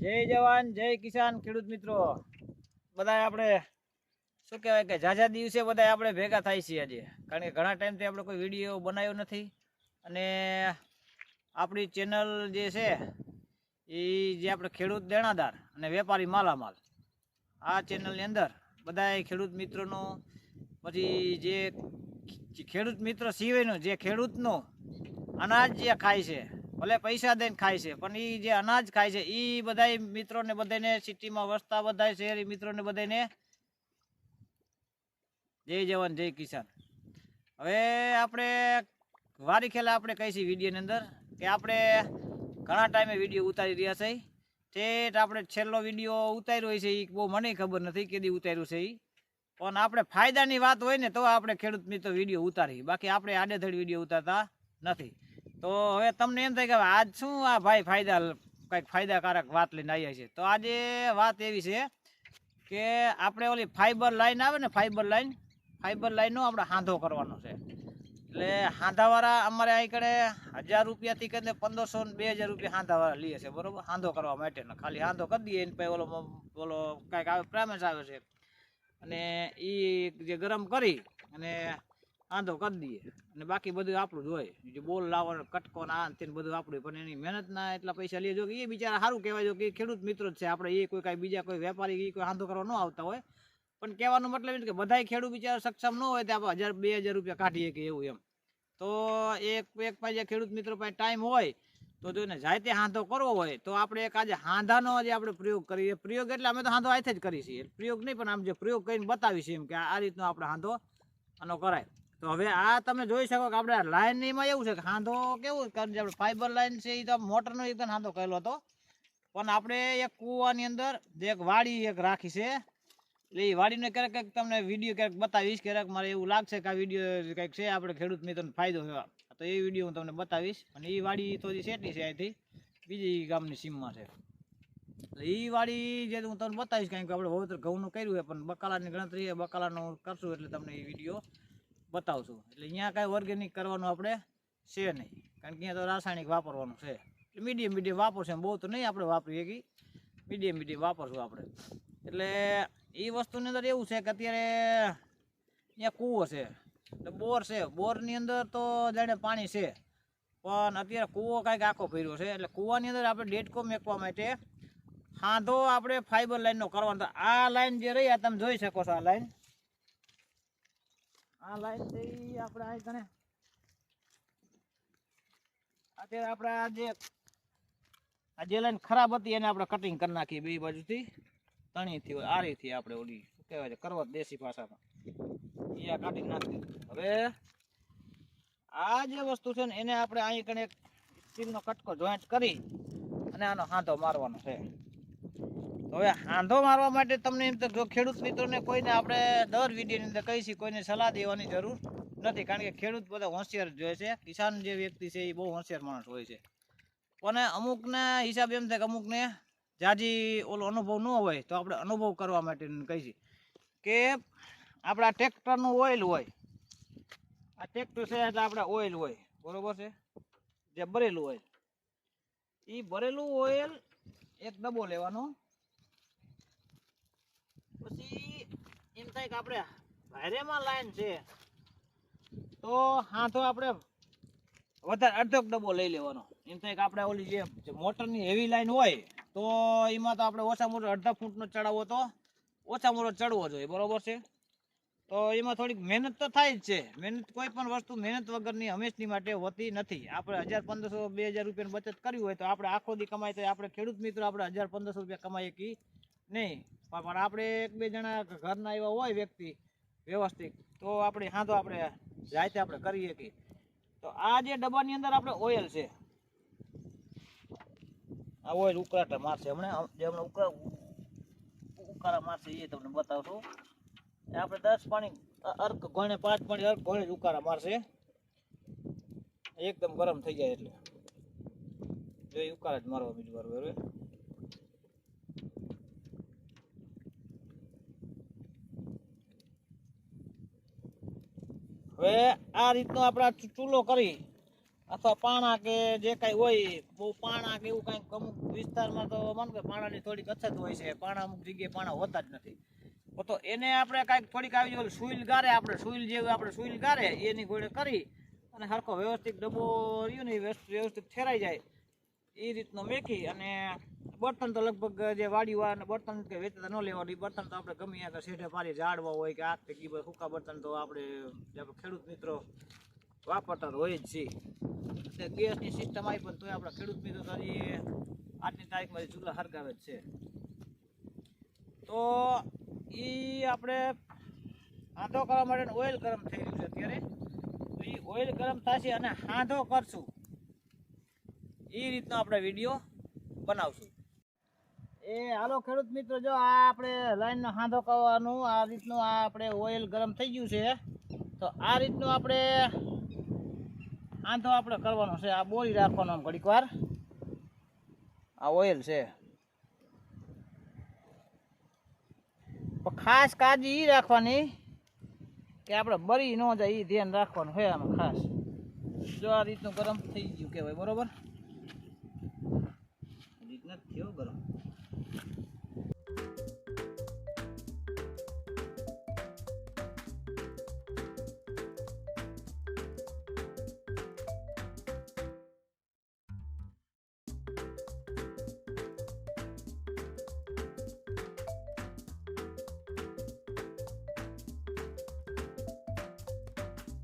જય જવાન, જય કિસાન ખેડૂત મિત્રો. બધા આપણે, શું કહેવાય કે ઝાઝા દિવસે બધા આપણે ભેગા થાય છીએ આજે. કારણ કે ઘણા ટાઈમથી આપણે કોઈ વીડિયો બનાવ્યો નથી. અને આપણી ચેનલ જે છે એ જે આપણે ખેડૂત દેણાદાર અને વેપારી માલામાલ, આ ચેનલની અંદર બધાય ખેડૂત મિત્રોનો, પછી જે ખેડૂત મિત્ર સિવાયનો જે ખેડૂતનો અનાજ જે ખાય છે ભલે પૈસા દઈને ખાય છે, પણ એ જે અનાજ ખાય છે એ બધાય મિત્રોને બધાને સિટીમાં વસતા બધાય શહેરી મિત્રોને બધાને જય જવાન, જય કિસાન. હવે આપણે વારી ખેલા આપણે કહીશું વિડીયોની અંદર કે આપણે ઘણા ટાઈમે વીડિયો ઉતારી રહ્યા છે. ઠેઠ આપણે છેલ્લો વીડિયો ઉતાર્યો છે એ બહુ મને ખબર નથી કેદી ઉતાર્યું છે એ પણ આપણે ફાયદાની વાત હોય ને તો આપણે ખેડૂત મિત્રો વીડિયો ઉતારી બાકી આપણે આડેધડ વીડિયો ઉતારતા નથી. તો હવે તમને એમ થાય કે આજ શું આ ભાઈ ફાયદા કંઈક ફાયદાકારક વાત લઈને આવી છે તો આજે વાત એવી છે કે આપણે ઓલી ફાઈબર લાઈન આવે ને ફાઈબર લાઈન, ફાઈબર લાઈનનો આપણે હાંધો કરવાનો છે. એટલે હાંધાવાળા અમારે અહીં કડે હજાર રૂપિયાથી કરીને પંદરસો ને બે હજાર રૂપિયા હાંધાવાળા લઈએ છે, બરોબર? હાંધો કરવા માટે ખાલી હાંધો કરી દઈએ ને પછી ઓલો ઓલો કાંઈક આવે પ્રામેસ આવે છે. અને એ જે ગરમ કરી અને આંધો કરી દઈએ. અને બાકી બધું આપણું જ હોય. જે બોલ લાવવાનો કટકો ને આ તેને બધું આપણું. પણ એની મહેનતના એટલા પૈસા લઈએ જો કે એ બિચારા સારું કહેવાય જો કે ખેડૂત મિત્ર જ છે. આપણે એ કોઈ કાંઈ બીજા કોઈ વેપારી એ કોઈ આંધો કરવા ન આવતા હોય. પણ કહેવાનો મતલબ એ કે બધાય ખેડૂત બિચારા સક્ષમ ન હોય તો આપણે હજાર, બે હજાર રૂપિયા કાઢીએ કે એવું એમ. તો એક એક પાસે ખેડૂત મિત્રો પાસે ટાઈમ હોય, તો જો એને જાય તે હાંધો કરવો હોય, તો આપણે એક આજે હાંધાનો જે આપણે પ્રયોગ કરીએ. પ્રયોગ એટલે અમે તો હાંધો આથી જ કરીએ છીએ. પ્રયોગ નહીં, પણ આમ જે પ્રયોગ કરીને બતાવીશું એમ કે આ રીતનો આપણે હાંધો આનો કરાય. તો હવે આ તમે જોઈ શકો કે આપણે લાઈનમાં એવું છે કે હાંધો કેવું જે આપણે ફાઈબર લાઈન છે એ તો મોટરનો એકદમ હાંધો કરેલો હતો. પણ આપણે એક કૂવાની અંદર એક વાડી એક રાખી છે, એટલે એ વાડીને ક્યારેક કંઈક તમને વીડિયો ક્યારેક બતાવીશ, ક્યારેક મારે એવું લાગશે કે આ વીડિયો કંઈક છે, આપણે ખેડૂત મિત્રને ફાયદો થયો. તો એ વીડિયો હું તમને બતાવીશ. અને એ વાડી તો સેટી છે અહીંથી. બીજી ગામની સીમમાં છે. એટલે એ વાડી જે હું તમને બતાવીશ, કારણ કે આપણે વાવેતર ઘઉંનું કર્યું છે, પણ બકાલાની ગણતરી બકાલાનું કરશું એટલે તમને એ વીડિયો બતાવશું. એટલે અહીંયા કાંઈ ઓર્ગેનિક કરવાનું આપણે છે નહીં. કારણ કે અહીંયા તો રાસાયણિક વાપરવાનું છે. એટલે મીડિયમ મીડિયમ વાપરશે બહુ તો નહીં આપણે વાપરીએ કે. મીડિયમ મીડિયમ વાપરશું આપણે. એટલે એ વસ્તુની અંદર એવું છે કે અત્યારે અહીંયા કૂવો છે. એટલે બોર છે. બોરની અંદર તો જાણે પાણી છે. પણ અત્યારે કૂવો કાંઈક આખો ફેર્યો છે. એટલે કૂવાની અંદર આપણે ડેટકો મેકવા માટે હાંધો આપણે ફાઈબર લાઈનનો કરવાનો. આ લાઈન જે રહી આ તમે જોઈ શકો છો આ લાઈન આ લાઈન થઈ આપણે આ ગણે. અત્યારે આપણે આ જે આ જે લાઈન ખરાબ હતી એને આપણે કટિંગ કરી નાખીએ બે બાજુથી. તણીથી હોય આરીથી આપણે ઓલી, શું કહેવાય છે, કરવત દેશી ભાષામાં. એ આ કાઢી નાખી હવે આ જે વસ્તુ છે ને, એને આપણે અહીં કણે સ્ટીલનો કટકો જોઈન્ટ કરી અને આનો હાંધો મારવાનો છે. હવે હાંધો મારવા માટે તમને એમ તો જો ખેડૂત મિત્રોને કોઈને આપણે દર વિડીયોની અંદર કહીશી, કોઈને સલાહ દેવાની જરૂર નથી. કારણ કે ખેડૂત બધા હોશિયાર જ હોય છે. કિસાન જે વ્યક્તિ છે એ બહુ હોશિયાર માણસ હોય છે. પણ અમુકને હિસાબ એમ થાય કે અમુકને જાજી ઓલો અનુભવ ન હોય તો આપણે અનુભવ કરવા માટે કહીશું કે આપણા ટ્રેક્ટરનું ઓઇલ હોય. આ ટ્રેક્ટર છે એટલે આપણે ઓઇલ હોય. બરોબર છે? જે ભરેલું ઓઇલ એ ભરેલું ઓઇલ એક ડબ્બો લેવાનો. પછી એમ થાય કે આપણે ભારેમાં લાઈન છે, તો હાથો આપણે વધારે અડધો ડબ્બો લઈ લેવાનો. એમ થાય કે આપણે ઓલી જે મોટરની હેવી લાઈન હોય, તો એમાં તો આપણે ઓછા મોટો અડધા ફૂટનો ચડાવવો તો ઓછા મોટો ચડવો જોઈએ, બરોબર છે? તો એમાં થોડીક મહેનત તો થાય જ છે. મહેનત કોઈ પણ વસ્તુ મહેનત વગરની હંમેશની માટે હોતી નથી. આપણે હજાર પંદરસો, બે હજાર રૂપિયાની બચત કરવી હોય તો આપણે આખો દી કમાય તો આપણે ખેડૂત મિત્રો આપણે હજાર પંદરસો રૂપિયા કમાઈએ કી નહીં. પણ પણ આપણે એક બે જણા ઘરના એવા હોય વ્યક્તિ, વ્યવસ્થિત, તો આપણે હા તો આપણે જાતે આપણે કરીએ કે તો આ જે ડબ્બાની અંદર આપણે ઓઇલ છે. આ ઓઇલ ઉકળાટા મારશે. હમણાં જે હમણાં ઉકળા ઉકાળા મારશે, એ તમને બતાવશું. આપણે દસ પાણી અર્ક ગોણે, પાંચ પાણી અર્ક ગોણે જ ઉકાળા મારશે. એકદમ ગરમ થઈ જાય એટલે. જો ઉકાળા જ મારવા બીજું વાર હવે આ રીતનો આપણે ચૂલો કરી. અથવા પાણા કે જે કાંઈ હોય, બહુ પાણા કે એવું કાંઈક અમુક વિસ્તારમાં તો માનો કે પાણાની થોડીક અછત હોય છે. પાણા અમુક જગ્યાએ પાણા હોતા જ નથી. તો એને આપણે કાંઈક થોડીક આવી જવું સુઈલ ગારે આપણે, સુઈલ જેવું આપણે સુઈલ ગારે, એની ગોળે કરી અને સરખો વ્યવસ્થિત ડબ્બો રહ્યો ને વ્યવસ્થિત ઠેરાઈ જાય. એ રીતનો મેકી અને બર્તન તો લગભગ જે વાડીવાળા બર્તન કે વેચતા ન લેવાનું, બર્તન તો આપણે ગમે ત્યાં શેઠે પારી ઝાડવા હોય કે આગ કે બધા સૂકા બર્તન તો આપણે ખેડૂત મિત્રો વાપરતા હોય જ છે ગેસની સિસ્ટમ આવી પણ તોય આપણા ખેડૂત મિત્રો તો હજી આજની તારીખમાં ચૂલા હરગાવે જ છે. તો એ આપણે હાંધો કરવા માટે ઓઇલ ગરમ થઈ રહ્યું છે અત્યારે. તો એ ઓઇલ ગરમ થશે અને હાંધો કરશું. એ રીતનો આપણે વીડિયો બનાવશું. એ, હાલો ખેડૂત મિત્રો, જો આ આપણે લાઈનનો હાંધો કરવાનું આ રીતનું આ આપણે ઓઇલ ગરમ થઈ ગયું છે. તો આ રીતનું આપણે હાંધો આપણે કરવાનો છે, આ બોળી રાખવાનો આમ ઘડીક વાર. આ ઓઇલ છે. ખાસ કાળજી એ રાખવાની કે આપણે બરી ન જાય એ ધ્યાન રાખવાનું હોય આમાં ખાસ. જો આ રીતનું ગરમ થઈ ગયું કહેવાય, બરોબર? નથી થયો ગરમ.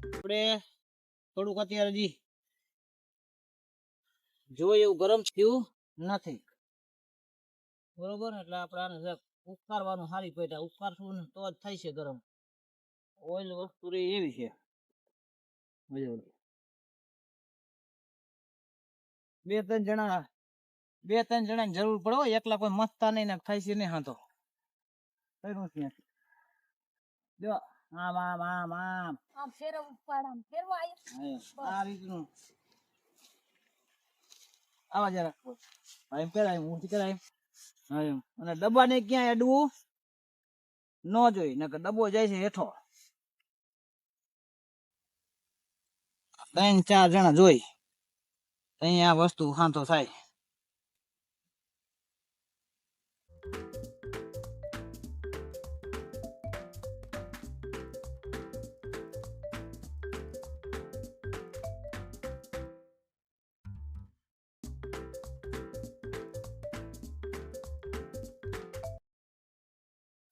આપણે થોડુંક અત્યારે હજી જોઈએ એવું ગરમ થયું? નથી. બરોબર? એટલે આપણે આને જરાક ઉકાળવાનું સારી પેટા ઉકાળશું ને તો જ થાય છે ગરમ. ઓઇલ વસ્તુ રે એવી છે. બે ત્રણ જણા બે ત્રણ જણાની જરૂર પડે એકલા કોઈ મસ્તા નહીં ને થાય છે નહીં હાથો છે. જો આમ આમ આમ આમ. હા, આ રીતનું. આવા જરાક હા, એમ કરાય હું કરાય હા અને ડબ્બાને ક્યાંય અડવું ન જોઈ નકર ડબ્બો જાય છે હેઠો. ત્રણ ચાર જણા જોઈ આ વસ્તુ હાંતો થાય.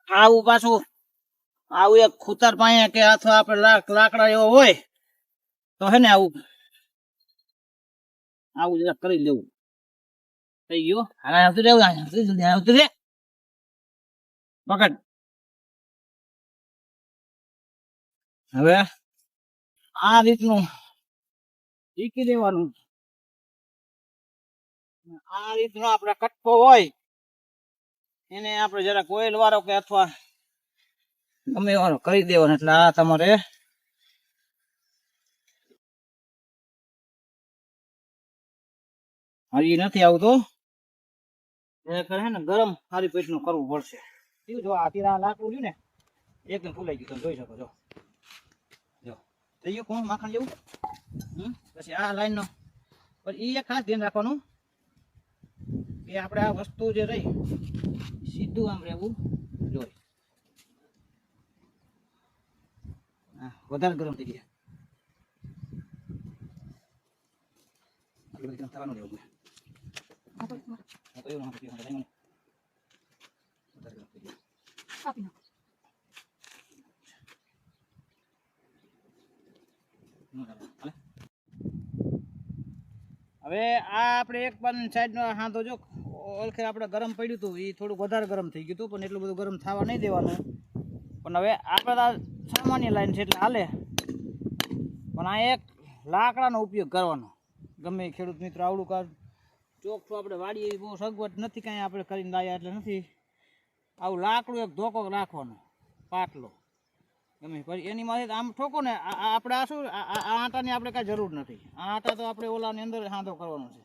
આવું પાછું, આવું એક ખૂતર પાયા કે અથવા આપણે લાક લાકડા એવો હોય, તો હે ને આવું આવું જરાક કરી લેવું. થઈ ગયું હાલ આવતું રહેવું આવતું જલ્દી આવતું રે પકડ. હવે આ રીતનું શીખી દેવાનું. આ રીતનો આપણે કટકો હોય એને આપણે જરા કોઈલ વાળો કે અથવા ગમે વાળો કરી દેવાનો એટલે આ તમારે હજી નથી આવતો. ને ગરમ સારી પેટનું કરવું પડશે. જો આ તીરા લાકડું રહ્યું ને, એકદમ ફૂલાઈ ગયું, તમે જોઈ શકો છો જો. થઈ ગયું કોણ? માખણ જેવું? પછી આ લાઈનનો. પણ એ ખાસ ધ્યાન રાખવાનું કે આપણે આ વસ્તુ જે રહી સીધું આમ રહેવું. જોઈએ વધારે ગરમ થઈ ગયા. આટલું થવાનું રહેવું. હવે આ આપણે એક પણ સાઈડનો હાથો જો. ઓળખે આપણે ગરમ પડ્યું હતું એ થોડુંક વધારે ગરમ થઈ ગયું હતું, પણ એટલું બધું ગરમ થવા નહીં દેવાનું. પણ હવે આપણે આ સામાન્ય લાઈન છે એટલે હાલે. પણ આ એક લાકડાનો ઉપયોગ કરવાનો. ગમે ખેડૂત મિત્ર આવડું કર ચોખ્ખું આપણે વાડીએ બહુ સગવડ નથી, કાંઈ આપણે કરીને લાયા એટલે નથી. આવું લાકડું એક ધોકો રાખવાનો, પાટલો. ગમે પછી એની માથે આમ ઠોકો ને આપણે આ શું, આ આટાની આપણે કાંઈ જરૂર નથી. આ આટા તો આપણે ઓલાની અંદર સાંધો કરવાનો છે.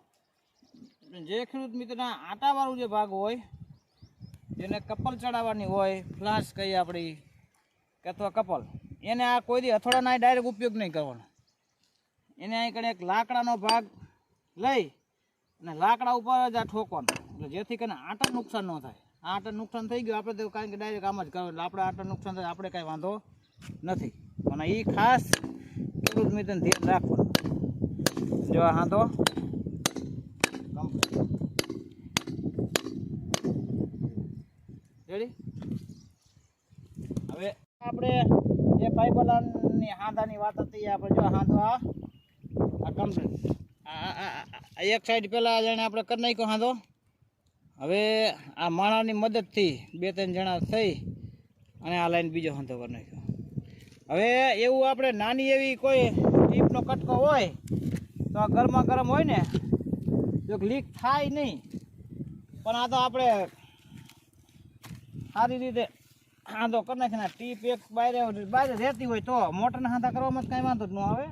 જે ખેડૂત મિત્રના આટાવાળું જે ભાગ હોય, જેને કપલ ચડાવવાની હોય, ફ્લાસ કહીએ આપણી કે અથવા કપલ, એને આ કોઈ દી અથડાના ડાયરેક્ટ ઉપયોગ નહીં કરવાનો. એને અહીં કણે એક લાકડાનો ભાગ લઈ અને લાકડા ઉપર જ આ ઠોકવાનો. એટલે જેથી કરીને આટા નુકસાન ન થાય. આ આટા નુકસાન થઈ ગયું, આપણે તો કારણ કે ડાયરેક્ટ આમ જ કરો, એટલે આપણે આટા નુકસાન થાય, આપણે કાંઈ વાંધો નથી. પણ એ ખાસ ખેડૂત મિત્રને ધ્યાન રાખવાનું. જો આ હાંધો આપણે જે પાઇપલાઇનની હાંધાની વાત હતી આપણે જો હાંધો આ- આ એક સાઈડ પહેલાં જાણે આપણે કરી નાખ્યો હાંધો. હવે આ માણાની મદદથી બે, ત્રણ જણા થઈ અને આ લાઈન બીજો હાંધો કરી નાખ્યો. હવે એવું આપણે નાની એવી કોઈ ટીપનો કટકો હોય, તો આ ગરમા ગરમ હોય ને, જો લીક થાય નહીં. પણ આ તો આપણે સારી રીતે હાંધો કરી નાખે આ ટીપ એક બાયરે બાયરે રહેતી હોય તો મોટરના હાંધા કરવામાં કાંઈ વાંધો જ ન આવે.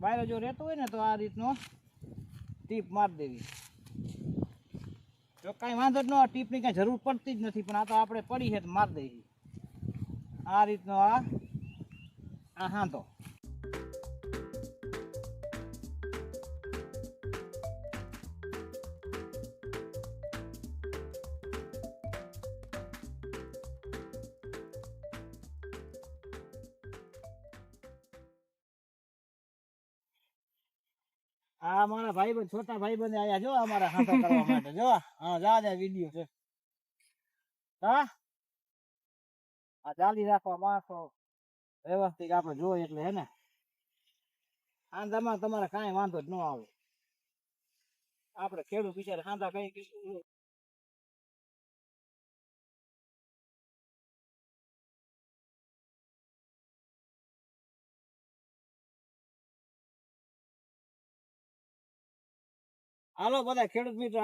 બાયરે જો રહેતું હોય ને તો આ રીતનો ટીપ મારી દેવી. જો કાંઈ વાંધો જ ન આ ટીપની કાંઈ જરૂર પડતી જ નથી, પણ આ તો આપણે પડી છે તો મારી દઈએ આ રીતનો આ આ હાંધો. આ અમારા ભાઈબંધ, છોટા ભાઈબંધ આયા જો અમારા હાથો કરવા માટે. જો, હા, જા જા, વીડિયો છે. હા? આ ચાલી રાખવા માણસો વ્યવસ્થિત આપણે જોઈએ એટલે હે ને. આ તમારે કાંઈ વાંધો જ ન આવે. આપણે ખેડૂત બિચારા સાંધા કઈ હાલો બધા ખેડૂત મિત્રો